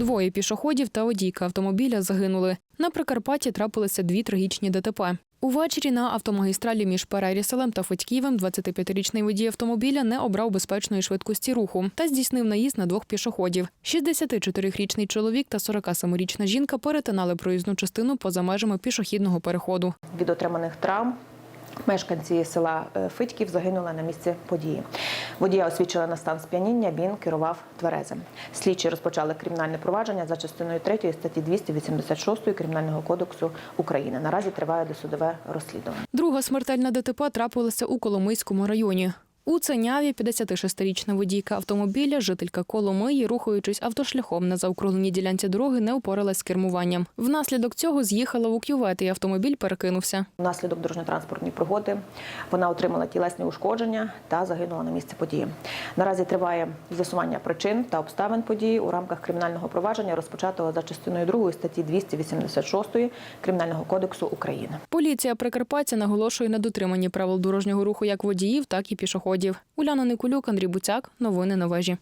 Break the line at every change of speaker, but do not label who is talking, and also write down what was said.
Двоє пішоходів та водійка автомобіля загинули. На Прикарпатті трапилися дві трагічні ДТП. Увечері на автомагістралі між Переріселем та Федьківим 25-річний водій автомобіля не обрав безпечної швидкості руху та здійснив наїзд на двох пішоходів. 64-річний чоловік та 47-річна жінка перетинали проїзну частину поза межами пішохідного переходу.
Від отриманих травм мешканці села е, Фитьків загинули на місці події. Водія освідчили на стан сп'яніння, він керував тверезим. Слідчі розпочали кримінальне провадження за частиною 3 статті 286 Кримінального кодексу України. Наразі триває досудове розслідування.
Друга смертельна ДТП трапилася у Коломийському районі. У Ценяві 56-річна водійка автомобіля, жителька Коломиї, рухаючись автошляхом на заокругленій ділянці дороги, не упоралась з кермуванням. Внаслідок цього з'їхала у кювет, і автомобіль перекинувся.
Внаслідок дорожньо-транспортної пригоди вона отримала тілесні ушкодження та загинула на місці події. Наразі триває з'ясування причин та обставин події у рамках кримінального провадження, розпочатого за частиною 2 статті 286 Кримінального кодексу України.
Поліція Прикарпаття наголошує на дотриманні правил дорожнього руху як водіїв, так і пішоходів. Уляна Никулюк, Андрій Буцяк. Новини на вежі.